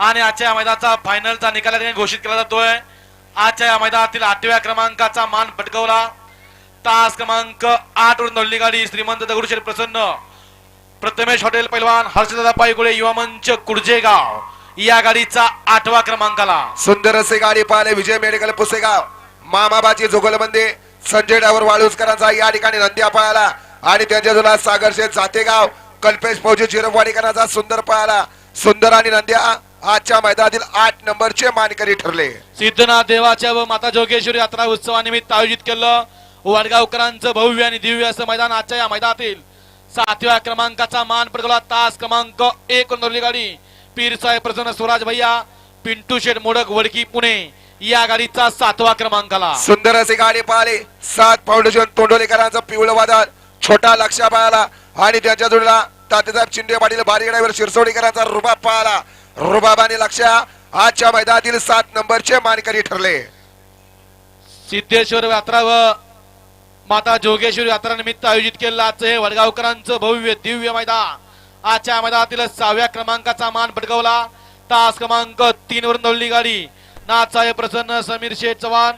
आणि आजच्या या मैदानाचा फायनलचा निकाल घोषित केला जातोय. आजच्या या मैदानातील आठव्या क्रमांकाचा मान पटकवला. तास क्रमांक आठ वरून दौडली गाडी श्रीमंत दगडूशेठ प्रसन्न. प्रथमेश हॉटेल पैलवान हर्षदादा पायगुळे युवा मंच कुडजेगाव. या गाडीचा आठवा क्रमांकाला. सुंदर असे गाडी पाहिले विजय मेडिकल पुसेगाव. मामाबाची जोगलबंदी संजय डावर वाळूसकरांचा या ठिकाणी नंद्या पळाला आणि त्यांच्या जुना सागरशे जातेगाव कल्पेश फौजी चिरपवाडीकरांचा सुंदर पळाला सुंदर आणि नंद्या आजच्या मैदानातील आठ नंबरचे मानकरी ठरले. सिद्धनाथ देवाच्या व माता जोगेश्वरी यात्रा उत्सवानिमित्त आयोजित केलं. वडगावकरांचं भव्य आणि दिव्य असं मैदान आजच्या या मैदानातील सातव्या क्रमांकाचा मान पडकवला तास क्रमांक एक नोंदवली गाडी. पीर साहेब प्रसन्न स्वराज भैया पिंटू शेठ मोडक वडकी पुणे या गाडीचा सातवा क्रमांकाला सुंदर असे गाडी पाहिली. सात फाउंडेशन तोंडोलीकरांचा पिवळं वादळ. छोटा लक्षा पाहिला आणि त्यांच्या जोडीला तातेसाहेब चिंडे पाटील बारी ड्रायव्हर शिरसोडीकरांचा रुबाब पाहला रुबाब आणि लक्षा आजच्या मैदानातील सात नंबरचे मानकरी ठरले. सिद्धेश्वर यात्रा व माता जोगेश्वर यात्रा निमित्त आयोजित केलेलं आजचं हे वडगावकरांचं भव्य दिव्य मैदान. आजच्या मैदानातील सहाव्या क्रमांकाचा मान पटकावला. तास क्रमांक तीन वरून दौडली गाडी. नाथसाहेब प्रसन्न समीर शेठ चव्हाण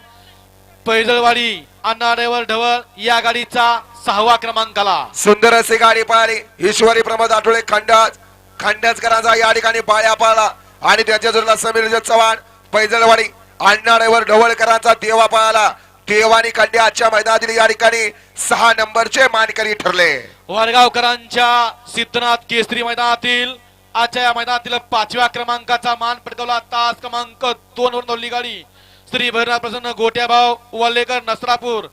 पैजळवाडी ड्रायव्हर ढवळ या गाडीचा सहावा क्रमांकाला सुंदर अशी गाडी पाहिली. ईश्वरी प्रमोद आठवले खंडाज. खंडाजकरांचा या ठिकाणी पाया पाहिला. आणि त्याच्या जोडीला समीर चव्हाण पैजलवाडी अण्णा ड्रायव्हर ढवळकरांचा देवा पाहिला. देवानी खंडे आजच्या मैदानातील या ठिकाणी सहा नंबरचे मानकरी ठरले. वडगावकरांच्या सिद्धनाथ केसरी मैदानातील आजच्या या मैदानातील पाचव्या क्रमांकाचा मान पटकावला. तास क्रमांक दोन वरून दौडली गाडी. श्री भैरनाथ प्रसन्न गोट्याभाव वल्लेकर नसरापूर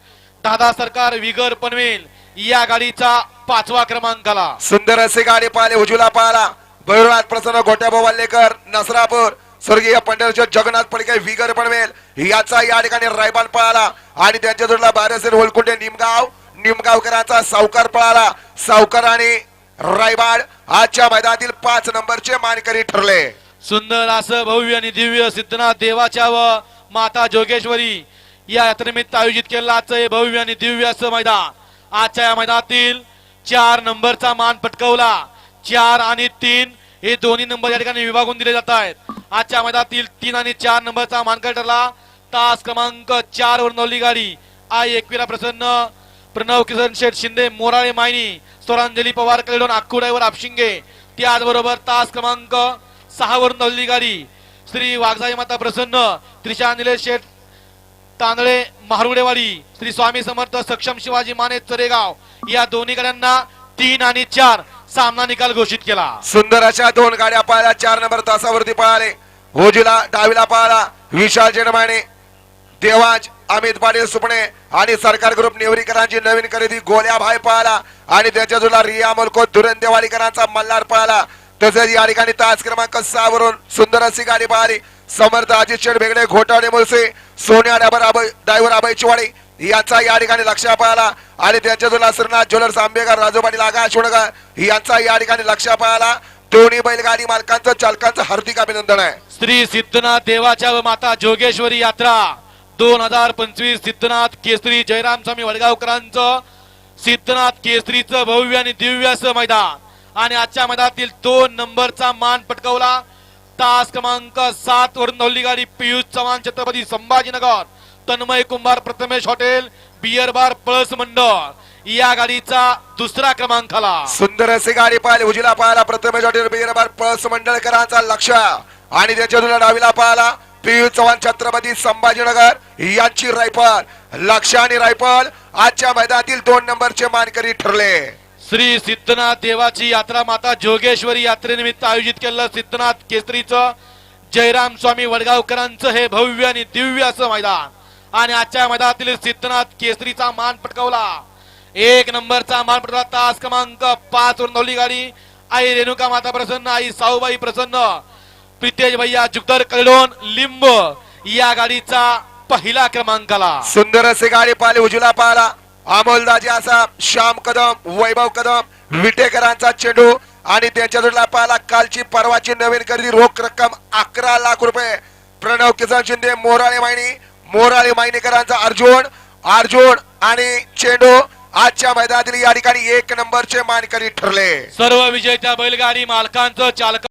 दादा सरकार विगर पनवेल या गाडीचा पाचवा क्रमांकाला सुंदर असे गाडी पाहिले उजूला पाहिला. भैरवनाथ प्रसन्न गोट्याभाऊ वाल्लेकर नसरापूर स्वर्गीय पंढरचे जगन्नाथ पडके विगर पनवेल याचा या ठिकाणी रायबान पळाला. आणि त्यांच्या जोडला बारेसर होलकुंडे निमगाव निमगावकरांचा सावकार पळाला. सावकार आणि रायबाड आजच्या मैदानातील पाच नंबरचे मानकरी ठरले. सुंदर असं भव्य आणि दिव्य सिद्धनाथ देवाच्या व माता जोगेश्वरी या यात्रेनिमित्त आयोजित केलेलं आजचं हे भव्य आणि दिव्य असं मैदान. आजच्या या मैदानातील चार नंबरचा मान पटकवला. चार आणि तीन हे दोन्ही नंबर या ठिकाणी विभागून दिले जात आहेत. आजच्या मैदानातील तीन आणि चार नंबरचा मानकर ठरला? तास क्रमांक चार वर नवली गाडी. आई एकविरा प्रसन्न. प्रणव किसन शेठ शिंदे मोराळे मायनी स्वरांजली पवार कलेडोन आखुडाईवर आपशिंगे. त्याचबरोबर तास क्रमांक सहा वर नवली गाडी. श्री वाघजाई माता प्रसन्न त्रिशा निलेश शेठ तांदळे महारुडेवाडी श्री स्वामी समर्थ सक्षम शिवाजी माने चरेगाव या दोन्ही गाड्यांना तीन आणि चार सामना निकाल घोषित केला. सुंदर अशा दोन गाड्या पाहिल्या चार नंबर तासावरती पळाले. होजीला डावीला पळाला विशाल जेडमाने देवाज अमित पाटील सुपणे आणि सरकार ग्रुप नेवरीकरांची नवीन खरेदी गोल्या भाई पळाला आणि त्याच्या जुला रिया मुलको धुरंदेवाडीकरांचा मल्हार पळाला. तसेच या ठिकाणी तास क्रमांक सहा वरून सुंदर अशी गाडी पळाली समर्थ अजित शेठ भेगडे घोटाळे मुळसे सोन्या डाबर अभय डायव्हर अभय चिवाडी यांचा या ठिकाणी लक्ष पाहिला आणि त्यांच्या जुला सरनाथ ज्वेलर्स आंबेकर राजू पाटील आगा यांचा या ठिकाणी लक्ष पाहिला दोन्ही बैलगाडी मालकांचं चालकांचं हार्दिक अभिनंदन आहे. श्री सिद्धनाथ देवाच्या व माता जोगेश्वरी यात्रा दोन हजार पंचवीस सिद्धनाथ केसरी जयराम स्वामी वडगावकरांचं सिद्धनाथ केसरीचं भव्य आणि दिव्य असं मैदान. आणि आजच्या मैदानातील दोन नंबरचा मान पटकवला. तास क्रमांक सात वरून नवली गाडी Piyush Chavan Chhatrapati Sambhajinagar Tanmay Kumbhar Prathamesh hotel beer bar पळस मंडळ. या गाडीचा दुसरा क्रमांकाला सुंदर असे गाडी पाहिली उजिला पाहिला प्रथमेश हॉटेल बिगरबार पळस मंडळकरांचा लक्ष. आणि त्याच्या डावीला पाहिला पियुष चव्हाण छत्रपती संभाजीनगर यांची रायफल. लक्ष आणि रायफल आजच्या मैदानातील दोन नंबरचे मानकरी ठरले. श्री सिद्धनाथ देवाची यात्रा माता जोगेश्वरी यात्रेनिमित्त आयोजित केलेलं सिद्धनाथ केसरीचं जयराम स्वामी वडगावकरांचं हे भव्य आणि दिव्य असं मैदान. आणि आजच्या मैदानातील सिद्धनाथ केसरीचा मान पटकावला. एक नंबरचा मान पटकावला. तास क्रमांक पाच वर नवली गाडी. आई रेणुका माता प्रसन्न आई साऊबाई प्रसन्न. प्रितेश भैया जुगदर कलडोन लिंब या गाडीचा पहिला क्रमांकाला. सुंदर असे गाडी पाहिले उजूला पाहिला अमोलदाजी असा श्याम कदम वैभव कदम विटेकरांचा चेंडू आणि त्यांच्या जोडला पाहिला कालची परवाची नवीन खरेदी रोख रक्कम अकरा लाख रुपये. प्रणव किसन शिंदे मोराळे मायनी मोराळे मायनीकरांचा अर्जुन अर्जुन आणि चेंडू आजच्या मैदानातील या ठिकाणी एक नंबरचे मानकरी ठरले. सर्व विजेत्या बैलगाडी मालकांचं चालक